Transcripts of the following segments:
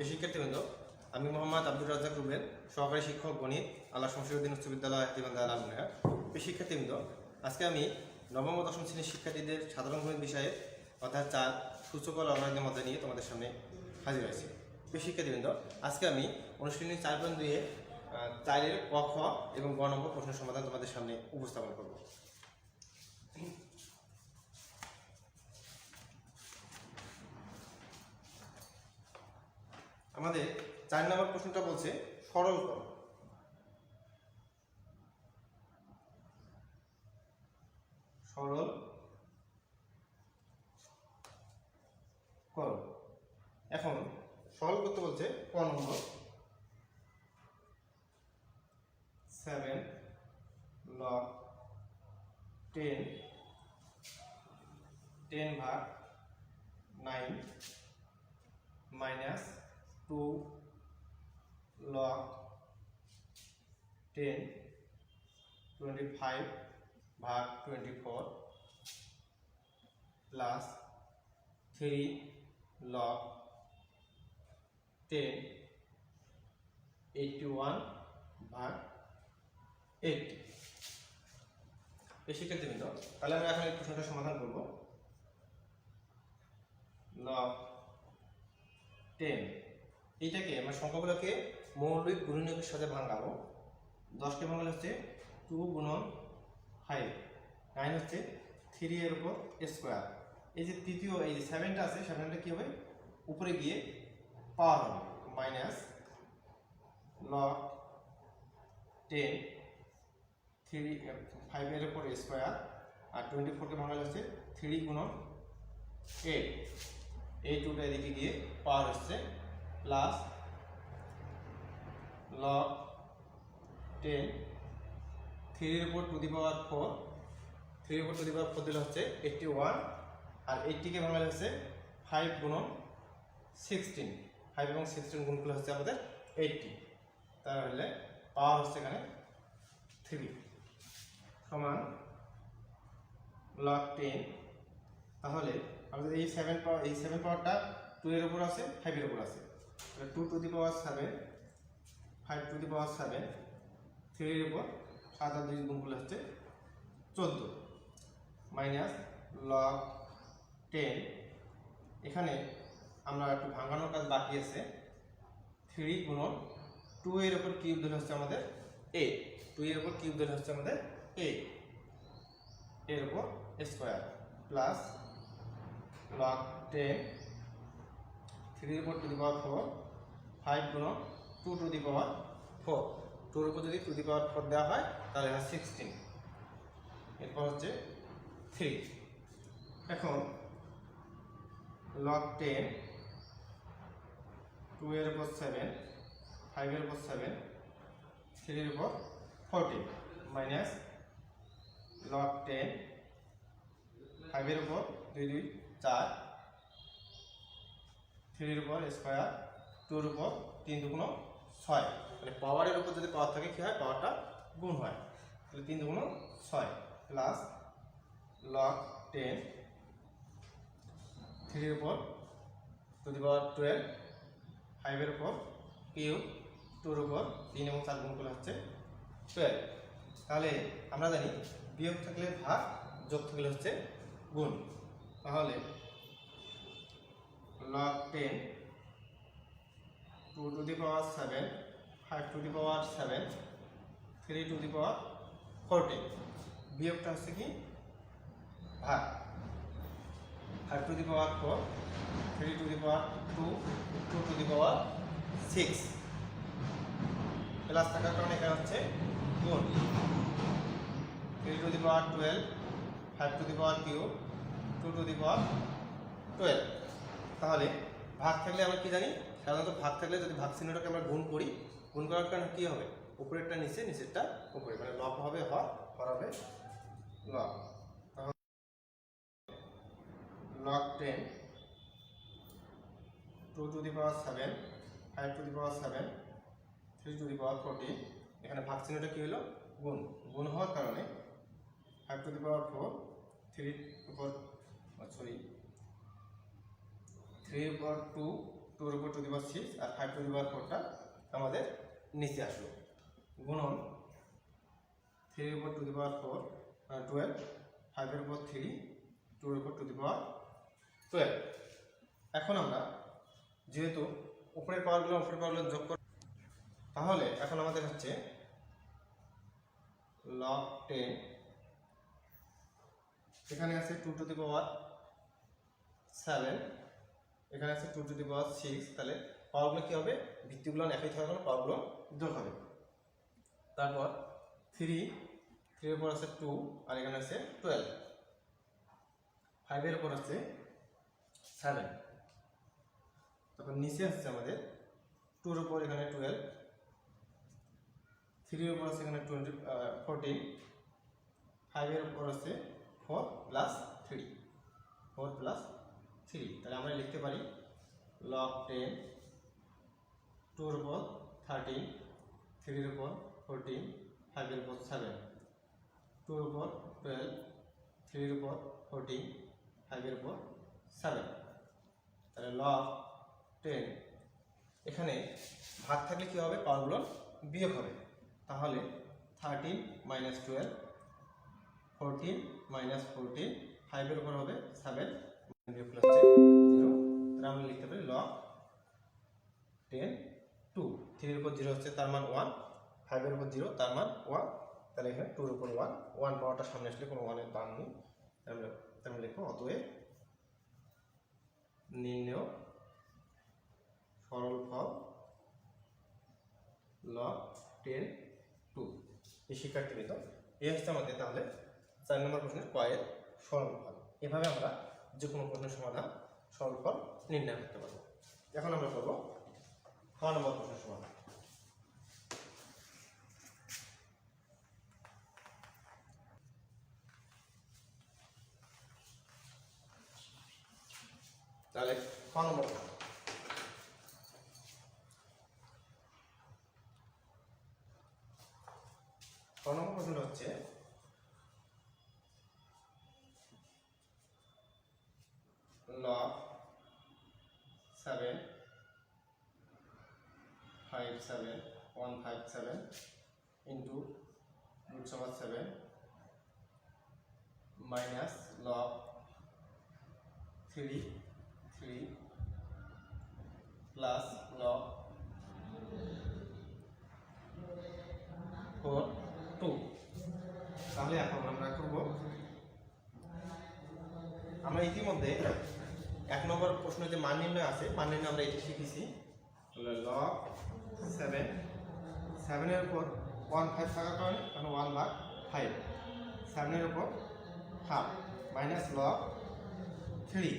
শিক্ষার্থীবৃন্দ আমি মোহাম্মদ আব্দুর রাজ্জাক রুবেন সহকারী শিক্ষক গণিত আল্লাহ শমসিউদ্দিন উচ্চ বিদ্যালয় হাতিবান্ধা আলমনগর প্রিয় শিক্ষার্থীবৃন্দ আজকে আমি নবম দশম শ্রেণির শিক্ষার্থীদের সাধারণ গণিত বিষয়ে অর্থাৎ চার সূচক ও লগ্নাঙ্গের মধ্যে নিয়ে তোমাদের সামনে হাজির হয়েছি। শিক্ষার্থীবৃন্দ আজকে আমি অনুশীলনী চার পয়েন্ট আহ, চারের ক খ এবং গ নম্বর প্রশ্নের সমাধান তোমাদের সামনে উপস্থাপন করব। আমাদের চার নম্বর প্রশ্নটা বলছে, সরল করো। সরল করো। এখন সরল করতে বলছে ক নম্বর? সেভেন লগ টেন টেন ভাগ nine minus two log ten twenty five ভাগ twenty four plus three log ten eighty one ভাগ এইটটি এই শিক্ষার্থীবৃন্দ তাহলে আমরা এখন এই প্রশ্নটা সমাধান করব। Log ten. এইটাকে আমরা সংখ্যাগুলোকে মৌলিক গুণনীয়কের সাথে ভাঙাবো। দশকে ভাঙালে হচ্ছে টু গুণন ফাইভ। নাইন হচ্ছে থ্রি এর উপর স্কোয়ার। এই যে তৃতীয়, এই যে সেভেনটা আছে, সেভেনটা কী হবে? উপরে গিয়ে পাওয়ার হবে মাইনাস লগ টেন, থ্রি ফাইভের উপর স্কোয়ার, আর টোয়েন্টি ফোরকে ভাঙালে হচ্ছে থ্রি গুণন এইট। এই টুটা এদিকে গিয়ে পাওয়ার হচ্ছে প্লাস লগ টেন থ্রির উপর টু দি পাওয়ার ফোর থ্রির উপর টু দি পাওয়ার ফোর দিলে হচ্ছে এইটটি ওয়ান আর এইটটিকে ভাঙালে হচ্ছে ফাইভ গুণন সিক্সটিন ফাইভ এবং সিক্সটিন গুণ করলে হচ্ছে আমাদের এইটটি তাহলে পাওয়ার হচ্ছে এখানে থ্রি সমান লগ টেন তাহলে আমাদের এই সেভেন পাওয়ার এই সেভেন পাওয়ারটা টু এর উপর আছে ফাইভের উপর আছে। Two to the power seven five to the power seven থ্রির উপর সাত আর দুই গুণ করলে হচ্ছে চোদ্দ। মাইনাস লগ টেন এখানে আমরা একটু ভাঙানোর কাজ বাকি আছে। থ্রি গুণন টু এর উপর কিউব ধরে হচ্ছে আমাদের এইট টু এর উপর কিউব ধরে হচ্ছে আমাদের এইট এর উপর স্কোয়ার প্লাস লগ টেন থ্রির উপর to the power four five গুণন two to the power four টুর উপর যদি টু দি পাওয়ার ফোর দেওয়া হয়, তাহলে হয় সিক্সটিন এরপর হচ্ছে থ্রি এখন লগ টেন টু এর উপর সেভেন ফাইভের উপর সেভেন থ্রির উপর ফোরটিন মাইনাস লগ টেন ফাইভের উপর দুই দুই চার থ্রির উপর স্কোয়ার টুর উপর তিন দুগুণ ছয়। মানে পাওয়ারের উপর যদি পাওয়ার থাকে, কী হয়? পাওয়ারটা গুণ হয়। তাহলে তিন দুগুণ ছয় প্লাস লগ টেন থ্রির উপর টু দি পাওয়ার টুয়েলভ ফাইভের উপর কিউ টুর উপর তিন এবং চার গুণ করলে হচ্ছে টুয়েলভ তাহলে আমরা জানি বিয়োগ থাকলে ভাগ, যোগ থাকলে হচ্ছে গুণ। তাহলে log 10 2 to the power 7 5 to the power 7 3 to the power 14 বিয়োগটা হচ্ছে কি ভাগ 5 to the power 4 3 to the power 2 2 to the power 6 plus থাকার কারণে এখানে হচ্ছে গুণ 3 to the power 12 5 to the power cube 2 to the power 12 তাহলে ভাগ থাকলে আমরা কি জানি সাধারণত ভাগ থাকলে যদি ভাগ চিহ্নটাকে আমরা গুণ করি, গুণ করার কারণে কি হবে? উপরেরটা নিচে, নিচেরটা উপরে। মানে লব হবে হর হর হবে লব log ten two to the power seven five to the power seven three to the power fourteen এখানে ভাগ চিহ্নটা কি হলো? গুণ। গুণ হওয়ার কারণে five to the power four three উপর সরি থ্রির উপর টু টুর উপর টু দি পাওয়ার সিক্স আর ফাইভ টু দি পাওয়ার ফোরটা আমাদের নিচে আসলো। গুণন থ্রির উপর to the power four twelve ফাইভের উপর থ্রি টুর উপর টু দি পাওয়ার টুয়েলভ এখন আমরা যেহেতু উপরের পাওয়ারগুলো উপরের পাওয়ারগুলো যোগ কর তাহলে এখন আমাদের হচ্ছে লক টেন এখানে আছে two to the power seven এখানে আছে two to the power six তাহলে পাওয়ারগুলো কী হবে? ভিত্তিগুলো একই থাকার কারণে পাওয়ারগুলো যোগ হবে। তারপর থ্রি থ্রির উপর আছে টু আর এখানে আছে টুয়েলভ ফাইভের উপর আছে সেভেন তারপর নিচে আসছে আমাদের টুর উপর এখানে টুয়েলভ থ্রির উপর আছে এখানে টোয়েন্টি ফোরটিন ফাইভের উপর আছে four plus three four plus three, তাহলে আমরা লিখতে পারি লগ টেন টুর উপর থার্টিন থ্রির উপর ফোরটিন ফাইভের উপর সেভেন টুর উপর টুয়েলভ থ্রির উপর ফোরটিন ফাইভের উপর সেভেন তাহলে লগ টেন এখানে ভাগ থাকলে কী হবে? পাওয়ারগুলো বিয়োগ হবে। তাহলে thirteen minus twelve fourteen minus fourteen ফাইভের উপর হবে সেভেন বিয়োগ করলে হচ্ছে জিরো তাহলে আমরা লিখতে পারি লগ টেন টু থ্রির উপর জিরো হচ্ছে, তার মান ওয়ান ফাইভের উপর জিরো তার মান ওয়ান তাহলে এখানে টুর উপর ওয়ান ওয়ান পাওয়ারটা সামনে আসলে কোনো ওয়ানের দাম নেই। আমরা লিখব অতএব নির্ণয় সরল ফল লগ টেন টু এই শিক্ষার্থীবৃন্দ এই হচ্ছে আমাদের তাহলে চার নম্বর প্রশ্নের কয়ের সরল ফল। এভাবে আমরা যে কোনো প্রশ্নের সমাধান সরল ফল নির্ণয় করতে পারব। এখন আমরা করব খ নম্বর প্রশ্নের সমাধান। তাহলে খ নম্বর ছ নম্বর হচ্ছে log seven five seven one five seven into root সমান seven minus log three three plus log four two তাহলে এখন আমরা করব, আমরা ইতিমধ্যে এক নম্বর প্রশ্ন যে মান নির্ণয় আছে, মান নির্ণয় আমরা এটি শিখেছি। লগ সেভেন সেভেনের উপর ওয়ান ফাইভ থাকার কারণে মানে ওয়ান ভাগ ফাইভ সেভেনের উপর হাফ মাইনাস লগ থ্রি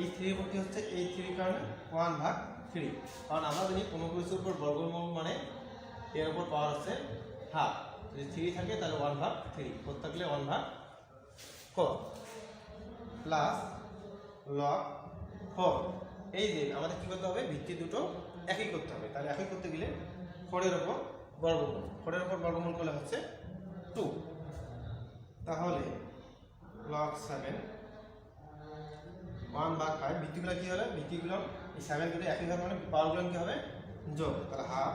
এই থ্রি উপর কি হচ্ছে? এই থ্রির কারণে ওয়ান ভাগ থ্রি কারণ আমরা জানি কোনো কিছুর উপর বর্গমূল মানে এর উপর পাওয়ার হচ্ছে হাফ যদি থ্রি থাকে, তাহলে ওয়ান ভাগ থ্রি ফোর থাকলে ওয়ান ভাগ ফোর প্লাস লগ ফোর এই যে আমাদের কী করতে হবে? ভিত্তি দুটো একই করতে হবে। তাহলে একই করতে গেলে ফোরের ওপর বর্গমূল। ফোরের ওপর বর্গমূল করলে হচ্ছে টু তাহলে লগ সেভেন ওয়ান ভাগ ফাইভ ভিত্তিগুলো কী হলো? ভিত্তিগুলো, এই সেভেন দুটো একই ধরনের মানে পাওয়ারগুলো কী হবে? যোগ। তাহলে হাফ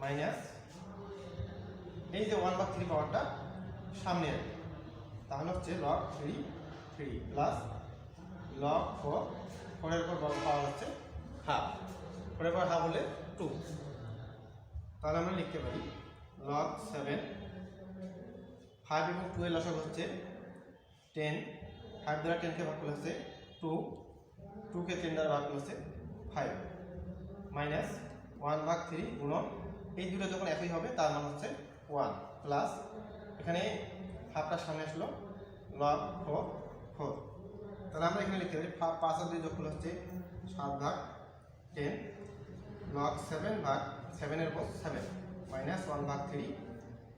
মাইনাস এই যে ওয়ান ভাগ থ্রি পাওয়ারটা সামনে আসবে। তাহলে হচ্ছে log three three plus log four ফোরের পর পাওয়ার হচ্ছে হাফ। ফোরের পর হাফ হলে টু। তাহলে আমরা লিখতে পারি লগ সেভেন। ফাইভ এবং টু এর লসক হচ্ছে টেন। ফাইভ দ্বারা টেনকে ভাগ করলে হচ্ছে টু। টুকে টেন দ্বারা ভাগ করলে হচ্ছে ফাইভ। মাইনাস ওয়ান ভাগ থ্রি গুণন। এই দুটো যখন একই হবে, তার মান হচ্ছে ওয়ান প্লাস। এখানে হাফটা সামনে আসলো। Log four four. তাহলে আমরা এখানে লিখতে পারি পাঁচ আর দুই যোগ করলে হচ্ছে সাত ভাগ টেন লগ সেভেন ভাগ সেভেনের উপর সেভেন মাইনাস ওয়ান ভাগ থ্রি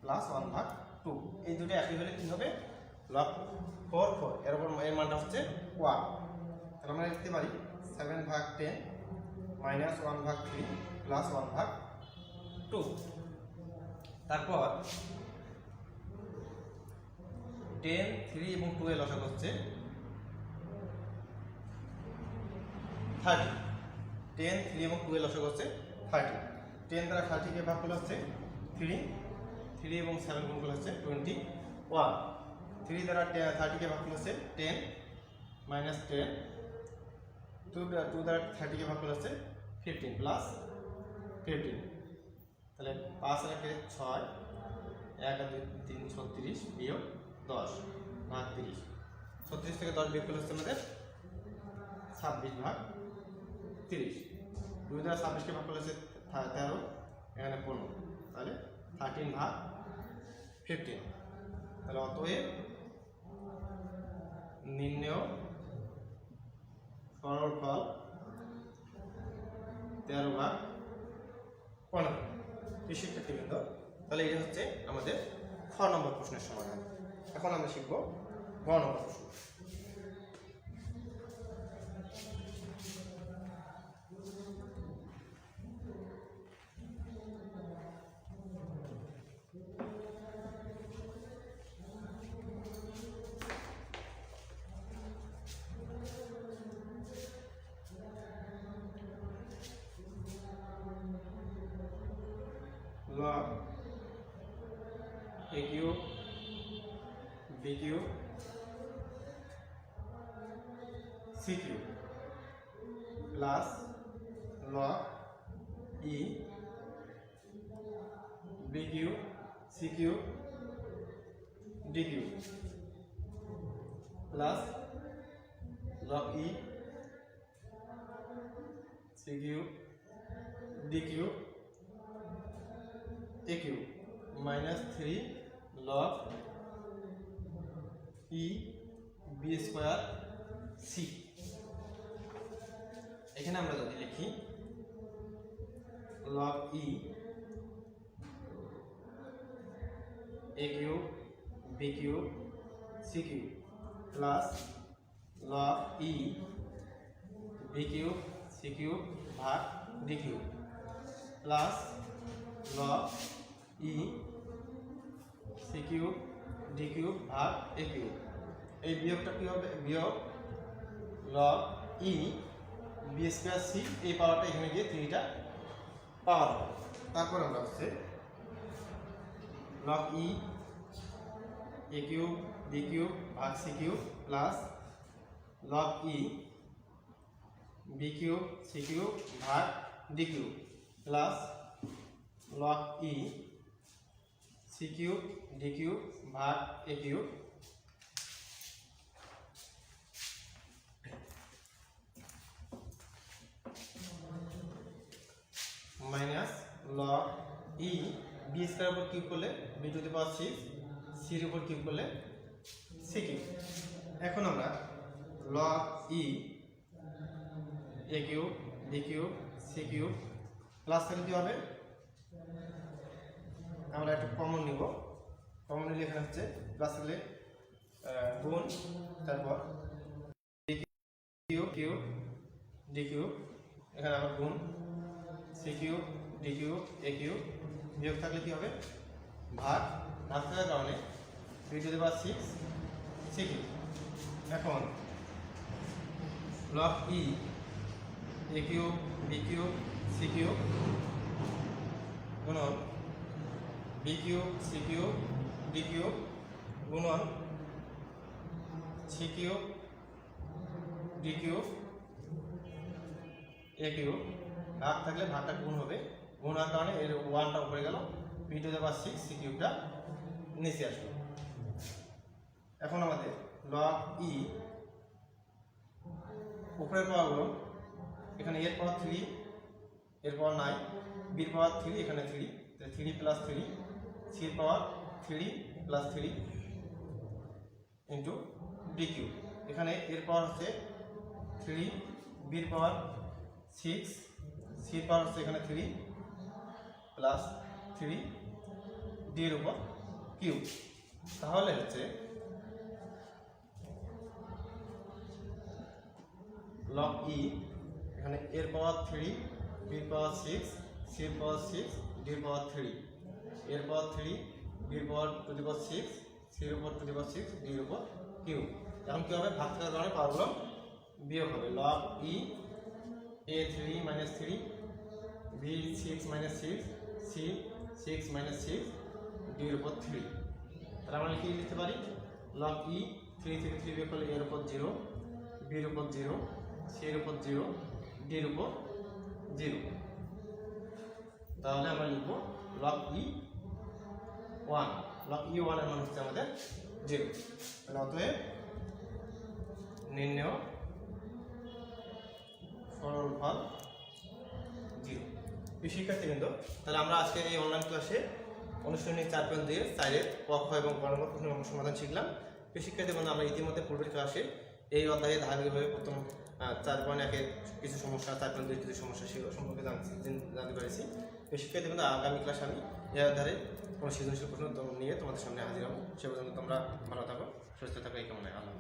প্লাস ওয়ান ভাগ টু এই দুটো একই হলে কী হবে? লগ ফোর ফোর এর উপর এর মানটা হচ্ছে ওয়ান তাহলে আমরা লিখতে পারি সেভেন ভাগ টেন মাইনাস ওয়ান ভাগ থ্রি প্লাস ওয়ান ভাগ টু তারপর টেন থ্রি এবং টু এর লসাগ হচ্ছে থার্টি। টেন থ্রি এবং টু এর লসক হচ্ছে থার্টি। টেন দ্বারা থার্টিকে ভাগ করলে হচ্ছে থ্রি। থ্রি এবং সেভেন গুণ করলে হচ্ছে টোয়েন্টি ওয়ান থ্রি দ্বারা থার্টিকে ভাগ করলে হচ্ছে ten minus ten. Two two দ্বারা থার্টিকে ভাগ করলে হচ্ছে ফিফটিন প্লাস ফিফটিন তাহলে পাঁচ একে ছয়, এক দুই, তিন, ছত্রিশ বিয়োগ দশ, ভাগ তিরিশ। ছত্রিশ থেকে দশ বিয়োগ করলে হচ্ছে আমাদের ছাব্বিশ ভাগ তিরিশ। দুই দ্বারা ছাব্বিশকে ভাগ করলে তেরো, এখানে পনেরো। তাহলে থার্টিন ভাগ ফিফটিন তাহলে অতএব নির্ণয় সরল ফল তেরো ভাগ পনেরো। এই শিক্ষার্থীবৃন্দ তাহলে এটা হচ্ছে আমাদের খ নম্বর প্রশ্নের সমাধান। এখন আমরা শিখব গ নম্বর প্রশ্ন। A cube b cube c cube plus log e b cube c cube d cube plus log e c cube d cube a cube minus 3 log e b square c এখানে আমরা যদি লিখি log e a cube b cube c cube plus log e b cube c cube ভাগ d cube plus log e c cube d cube ভাগ a cube এই বিয়োগটা কি হবে? বিয়োগ log e b square c, এই পাওয়ারটা এখানে গিয়ে থ্রিটা পাওয়ার হবে। তারপর আমরা হচ্ছে log e a cube b cube ভাগ c cube plus log e b cube c cube ভাগ d cube plus log e c cube d cube ভাগ a cube minus log e b square উপর cube করলে b to the power six এর উপর cube করলে c cube এখন আমরা log e a cube b cube c cube plus তাহলে কি হবে? আমরা একটা কমন নিব। কমন নিলে এখানে হচ্ছে প্লাস হলে গুণ, তারপর কিউ কিউ ডিকিউ এখানে আবার গুণ c cube d cube a cube বিয়োগ থাকলে কি হবে? ভাগ ভাগ থাকার কারণে three to the power six c cube এখন log e a cube b cube c cube গুণন b cube c cube d cube গুণন সি কিউব এ কিউব ভাগ থাকলে ভাগটা গুণ হবে। গুণ হওয়ার কারণে এর ওয়ানটা উপরে গেল। বি টু দেওয়ার সিক্স সি নিচে আসলো। এখন আমাদের লগ ই উপরের পাওয়ারগুলো, এখানে এর পাওয়ার থ্রি এর পাওয়ার নাইন বির পাওয়ার থ্রি এখানে থ্রি থ্রি প্লাস থ্রি সির power three plus three into d cube এখানে এর পাওয়ার হচ্ছে থ্রি বির পাওয়ার সিক্স সির পাওয়ার হচ্ছে এখানে থ্রি প্লাস থ্রি ডির উপর কিউ তাহলে হচ্ছে লগ ই এখানে এর পাওয়ার থ্রি বির পাওয়ার সিক্স সির পাওয়ার সিক্স ডির পাওয়ার থ্রি এর পাওয়ার থ্রি বির পাওয়ার টু দি সিক্স সির উপর টু দি সিক্স ডির উপর কিউ এখন কী হবে? ভাগ থাকার কারণে পাওয়ারগুলো বিয়োগ হবে। Log e a three minus three b six minus six c six minus six ডির উপর থ্রি তাহলে আমরা কি লিখতে পারি? লগ ই থ্রি থেকে থ্রি বিয়োগ করলে এর উপর জিরো বির উপর জিরো সি এর উপর জিরো ডির উপর জিরো তাহলে আমরা লিখব লগ ই ওয়ান। ই ওয়ানের মান হচ্ছে আমাদের জিরো। তাহলে অতএব নির্ণয় সরল ফল জিরো। প্রিয় শিক্ষার্থীবৃন্দ তাহলে আমরা আজকে এই অনলাইন ক্লাসে অনুশীলনী চার পয়েন্ট দিয়ে চারের পক্ষ এবং গণমত প্রশ্নের অঙ্ক সমাধান শিখলাম। প্রিয় শিক্ষার্থীবৃন্দ আমরা ইতিমধ্যে পূর্বের ক্লাসে এই অধ্যায়ে ধারাবাহিকভাবে প্রথম চার পয়েন্ট একের কিছু সমস্যা, চার পয়েন্ট দুই কিছু সমস্যা সেগুলো সম্পর্কে জানতে পেরেছি। প্রিয় শিক্ষার্থীবৃন্দ আগামী ক্লাসে আমি এই অধ্যায়ে কোনো সৃজনশীল প্রশ্ন নিয়ে তোমাদের সামনে হাজির হব সে পর্যন্ত তোমরা ভালো থাকো, সুস্থ থাকো, এই কামনায় আল্লাহ।